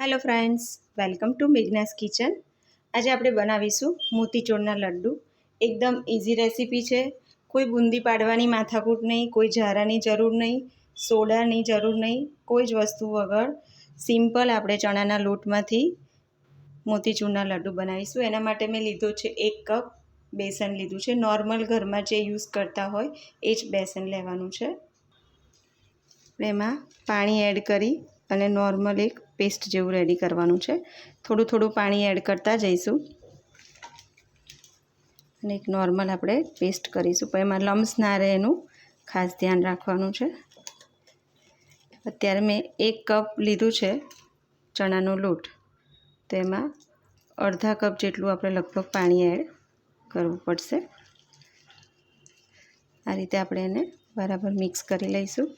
Hello friends welcome to Meghna's kitchen આજે આપણે બનાવીશું મોતીચૂરના લડ્ડુ. એકદમ ઇઝી રેસીપી છે. કોઈ બુંદી પાડવાની માથાકૂટ નહીં, કોઈ ઝારાની જરૂર નહીં, સોડાની જરૂર નહીં, કોઈ જ વસ્તુ વગર સિમ્પલ આપણે ચણાના લોટમાંથી મોતીચૂરના લડ્ડુ બનાવીશું. એના માટે મેં લીધો છે એક કપ બેસન લીધું છે. નોર્મલ ઘરમાં જે યુઝ કરતા હોય એ જ બેસન લેવાનું છે. એમાં પાણી એડ કરી અને નોર્મલ એક પેસ્ટ જેવું રેડી કરવાનું છે. થોડું થોડું પાણી એડ કરતા જઈશું. અને એક નોર્મલ આપણે પેસ્ટ કરીશું. પણ એમાં લમ્સ ના રહે એનું. ખાસ ધ્યાન રાખવાનું છે. અત્યારે મેં એક કપ લીધું છે ચણાનો લોટ. તો એમાં અડધા કપ જેટલું આપણે લગભગ પાણી એડ કરવું પડશે. આ રીતે આપણે એને બરાબર મિક્સ કરી લઈશું.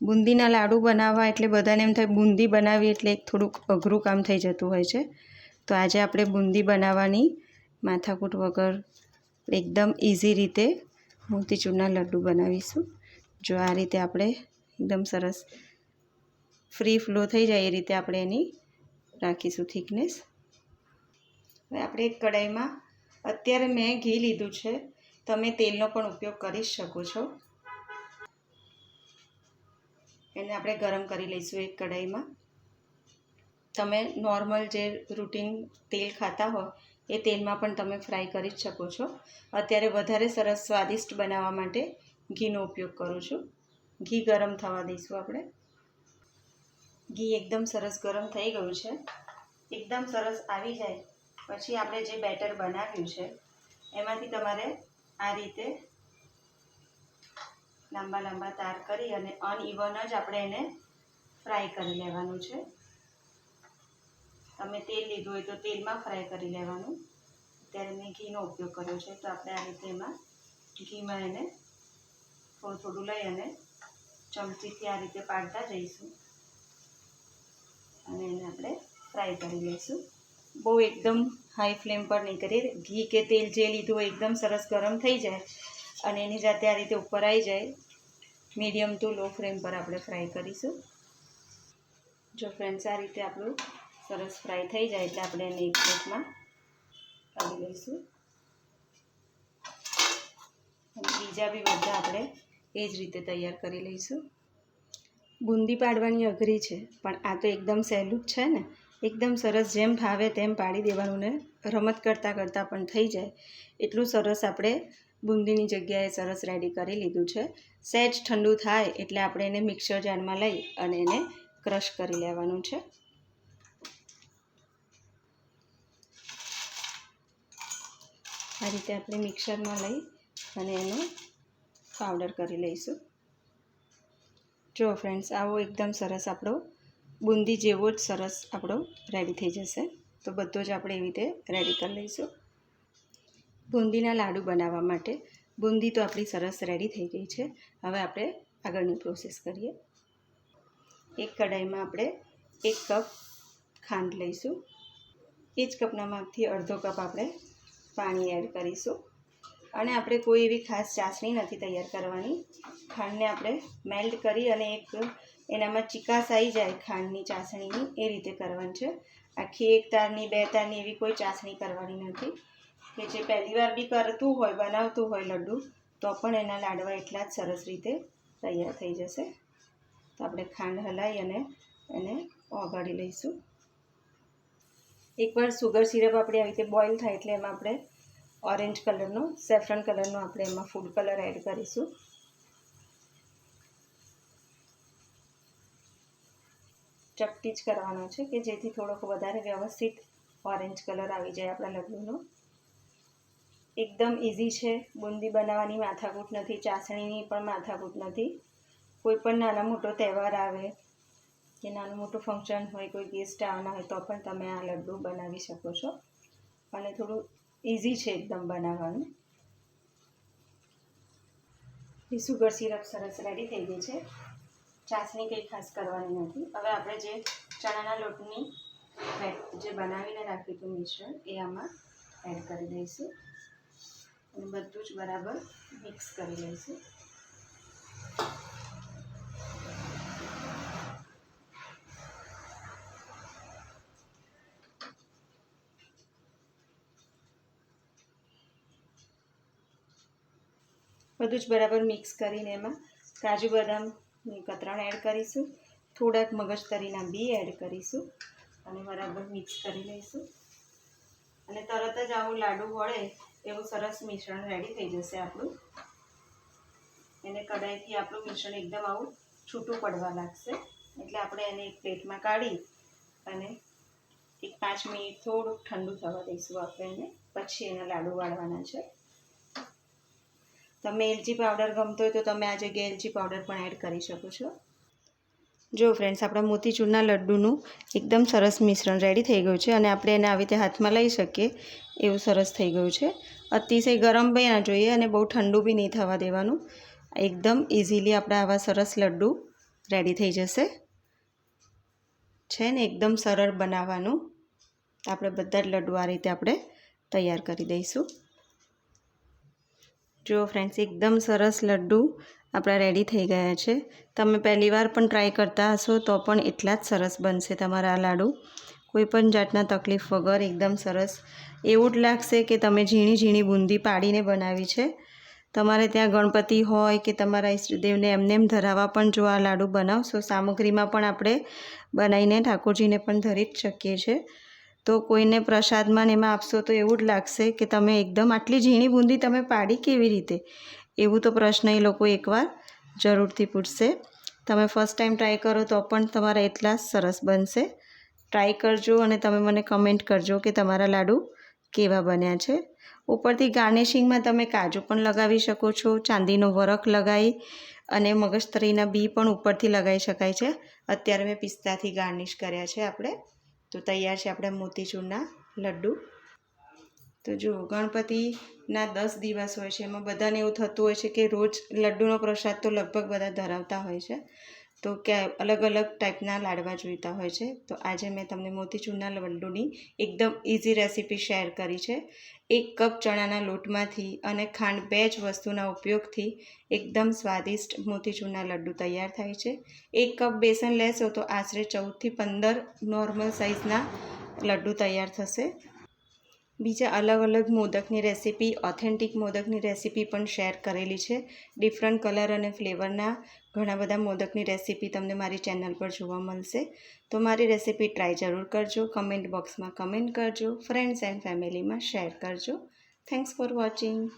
બુંદીના લાડુ બનાવવા એટલે બધાને એમ થાય બુંદી બનાવી એટલે એક થોડુંક અઘરું કામ થઈ જતું હોય છે. તો આજે આપણે બુંદી બનાવવાની માથાકૂટ વગર એકદમ ઇઝી રીતે મોતીચૂરના લડ્ડુ બનાવીશું. જો આ રીતે આપણે એકદમ સરસ ફ્રી ફ્લો થઈ જાય એ રીતે આપણે એની રાખીશું થિકનેસ. હવે આપણે એક કઢાઈમાં, અત્યારે મેં ઘી લીધું છે, તમે તેલનો પણ ઉપયોગ કરી શકો છો. એને આપણે ગરમ કરી લઈશું એક કઢાઈમાં. તમે નોર્મલ જે રૂટીન તેલ ખાતા હો, એ તેલમાં પણ તમે ફ્રાય કરી જ શકો છો. અત્યારે વધારે સરસ સ્વાદિષ્ટ બનાવવા માટે ઘીનો ઉપયોગ કરું છું. ઘી ગરમ થવા દઈશું આપણે. ઘી એકદમ સરસ ગરમ થઈ ગયું છે. એકદમ સરસ આવી જાય. પછી આપણે જે બેટર બનાવ્યું છે, એમાંથી તમારે આ રીતે લાંબા લાંબા તાર કરી અને અનઇવન જ આપણે એને ફ્રાય કરી લેવાનું છે. તમે તેલ લીધું હોય તો તેલમાં ફ્રાય કરી લેવાનું. અત્યારે મેં ઘીનો ઉપયોગ કર્યો છે, તો આપણે આ રીતે એમાં ઘીમાં એને થોડું થોડું લઈ અને ચમચીથી આ રીતે પાડતા જઈશું. અને એને આપણે ફ્રાય કરી લઈશું. બહુ એકદમ હાઈ ફ્લેમ પર નહીં કરીએ. ઘી કે તેલ જે લીધું હોય એકદમ સરસ ગરમ થઈ જાય. અને એની જાતે આ રીતે ઉપર આવી જાય. મીડિયમ ટુ લો ફ્લેમ પર આપણે ફ્રાય કરીશું. જો ફ્રેન્ડ્સ, આ રીતે આપણું સરસ ફ્રાય થઈ જાય એટલે આપણે એને એક પ્લેટમાં કાઢી લઈશું. બીજા બી બધા આપણે એ જ રીતે તૈયાર કરી લઈશું. બુંદી પાડવાની અઘરી છે, પણ આ તો એકદમ સહેલું જ છે ને. એકદમ સરસ જેમ ભાવે તેમ પાડી દેવાનું ને રમત કરતાં કરતાં પણ થઈ જાય. એટલું સરસ આપણે બુંદીની જગ્યાએ સરસ રેડી કરી લીધું છે. સહેજ ઠંડુ થાય એટલે આપણે એને મિક્સર જારમાં લઈ અને એને ક્રશ કરી લેવાનું છે. આ રીતે આપણે મિક્સરમાં લઈ અને એનો પાવડર કરી લઈશું. જો ફ્રેન્ડ્સ, આવો એકદમ સરસ આપણો બુંદી જેવો જ સરસ આપણો રેડી થઈ જશે. તો બધો જ આપણે એવી રીતે રેડી કરી લઈશું. બુંદીના લાડુ બનાવવા માટે. બુંદી તો આપણી સરસ રેડી થઈ ગઈ છે. હવે આપણે આગળની પ્રોસેસ કરીએ. એક કઢાઈમાં આપણે એક કપ ખાંડ લઈશું. એ જ કપના માપથી અડધો કપ આપણે પાણી એડ કરીશું. અને આપણે કોઈ એવી ખાસ ચાસણી નથી તૈયાર કરવાની. ખાંડને આપણે મેલ્ટ કરી અને એક એનામાં ચિકાસ આવી જાય ખાંડની ચાસણીની, એ રીતે કરવાની છે. આખી એક તારની, બે તારની એવી કોઈ ચાસણી કરવાની નથી. કે જે પહેલી વાર બી કરતું હોય, બનાવતું હોય લડ્ડુ, તો પણ એના લાડવા એટલા જ સરસ રીતે તૈયાર થઈ જશે. તો આપણે ખાંડ હલાવી અને એને ઓગાળી લઈશું. એકવાર સુગર સિરપ આપણે આવી રીતે બોઇલ થાય એટલે એમાં આપણે ઓરેન્જ કલરનો, સેફ્રન કલરનો આપણે એમાં ફૂડ કલર એડ કરીશું. ચપટી જ કરવાનો છે કે જેથી થોડોક વધારે વ્યવસ્થિત ઓરેન્જ કલર આવી જાય આપણા લડ્ડુનો. એકદમ ઇઝી છે. બુંદી બનાવવાની માથાકૂટ નથી, ચાસણીની પણ માથાકૂટ નથી. કોઈ પણ નાનો મોટો તહેવાર આવે, કે નાનું મોટું ફંક્શન હોય, કોઈ ગેસ્ટ આવવાના હોય, તો પણ તમે આ લડ્ડુ બનાવી શકો છો. અને થોડું ઇઝી છે એકદમ બનાવવાનું. એ સુગર સિરપ સરસ રેડી થઈ ગઈ છે. ચાસણી કંઈ ખાસ કરવાની નથી. હવે આપણે જે ચણાના લોટની જે બનાવીને રાખ્યું હતું મિશ્રણ, એ આમાં એડ કરી દઈશું. અને બધું જ બરાબર મિક્સ કરી લઈશું. બધું જ બરાબર મિક્સ કરીને એમાં કાજુ બદામની કતરણ એડ કરીશું. થોડાક મગજતરીના બી એડ કરીશું અને બરાબર મિક્સ કરી લઈશું. અને તરત જ આવું લાડુ વળે એવું સરસ મિશ્રણ રેડી થઈ જશે આપણું. એને કઢાઈથી આપણું મિશ્રણ એકદમ આવું છૂટું પડવા લાગશે. એટલે આપણે એને એક પ્લેટમાં કાઢી અને એક પાંચ મિનિટ થોડુંક ઠંડુ થવા દઈશું આપણે એને પછી એના લાડુ વાળવાના છે. તમે એલચી પાવડર ગમતો હોય તો તમે આ જગ્યાએ એલચી પાવડર પણ એડ કરી શકો છો. જો ફ્રેન્ડ્સ આપણા મોતીચૂરના લડ્ડુનું એકદમ સરસ મિશ્રણ રેડી થઈ ગયું છે અને આપણે એને આવી રીતે હાથમાં લઈ શકીએ એવું સરસ થઈ ગયું છે. અતિશય ગરમ બી ના જોઈએ અને બહુ ઠંડુ બી નહીં થવા દેવાનું. એકદમ ઇઝીલી આપણા આવા સરસ લડ્ડુ રેડી થઈ જશે. છે ને, એકદમ સરળ બનાવવાનું. આપણે બધા જ લડ્ડુ આ રીતે આપણે તૈયાર કરી દઈશું. જો ફ્રેન્ડ્સ એકદમ સરસ લડ્ડુ આપણા રેડી થઈ ગયા છે. તમે પહેલી વાર પણ ટ્રાય કરતા હશો તો પણ એટલા જ સરસ બનશે તમારા આ લાડુ. કોઈપણ જાતના તકલીફ વગર એકદમ સરસ. એવું જ લાગશે કે તમે ઝીણી ઝીણી બુંદી પાડીને બનાવી છે. તમારે ત્યાં ગણપતિ હોય કે તમારા ઈષ્ટદેવને એમને એમ ધરાવવા પણ જો આ લાડુ બનાવશો, સામગ્રીમાં પણ આપણે બનાવીને ઠાકોરજીને પણ ધરી જ શકીએ છીએ તો કોઈને પ્રસાદમાં ને એમાં આપશો તો એવું જ લાગશે કે તમે એકદમ આટલી ઝીણી બુંદી તમે પાડી કેવી રીતે? એવું તો પ્રશ્ન એ લોકો એકવાર જરૂરથી પૂછશે. તમે ફર્સ્ટ ટાઈમ ટ્રાય કરો તો પણ તમારા એટલા સરસ બનશે. ટ્રાય કરજો અને તમે મને કમેન્ટ કરજો કે તમારા લાડુ કેવા બન્યા છે. ઉપરથી ગાર્નિશિંગમાં તમે કાજુ પણ લગાવી શકો છો, ચાંદીનો વરખ લગાવી અને મગજતરીના બી પણ ઉપરથી લગાવી શકાય છે. અત્યારે મેં પિસ્તાથી ગાર્નિશ કર્યા છે આપણે. તો તૈયાર છે આપણે મોતીચૂરના લડ્ડુ. તો જુઓ ગણપતિના દસ દિવસ હોય છે, એમાં બધાને એવું થતું હોય છે કે રોજ લડ્ડુનો પ્રસાદ તો લગભગ બધા ધરાવતા હોય છે. તો ક્યાં અલગ અલગ ટાઈપના લાડવા જોઈતા હોય છે. તો આજે મેં તમને મોતીચૂરના લડ્ડુની એકદમ ઇઝી રેસીપી શેર કરી છે. એક કપ ચણાના લોટમાંથી અને ખાંડ બે જ વસ્તુના ઉપયોગથી એકદમ સ્વાદિષ્ટ મોતીચૂરના લડ્ડુ તૈયાર થાય છે. એક કપ બેસન લેશો તો આશરે ચૌદથી પંદર નોર્મલ સાઇઝના લડ્ડુ તૈયાર થશે. બીજા અલગ અલગ મોદકની રેસીપી, ઓથેન્ટિક મોદકની રેસીપી પણ શેર કરેલી છે. ડિફરન્ટ કલર અને ફ્લેવરના ઘણા બધા મોદકની રેસીપી તમને મારી ચેનલ પર જોવા મળશે. તો મારી રેસીપી ટ્રાય જરૂર કરજો. કમેન્ટ બોક્સમાં કમેન્ટ કરજો. ફ્રેન્ડ્સ એન્ડ ફેમિલીમાં શેર કરજો. Thanks for watching.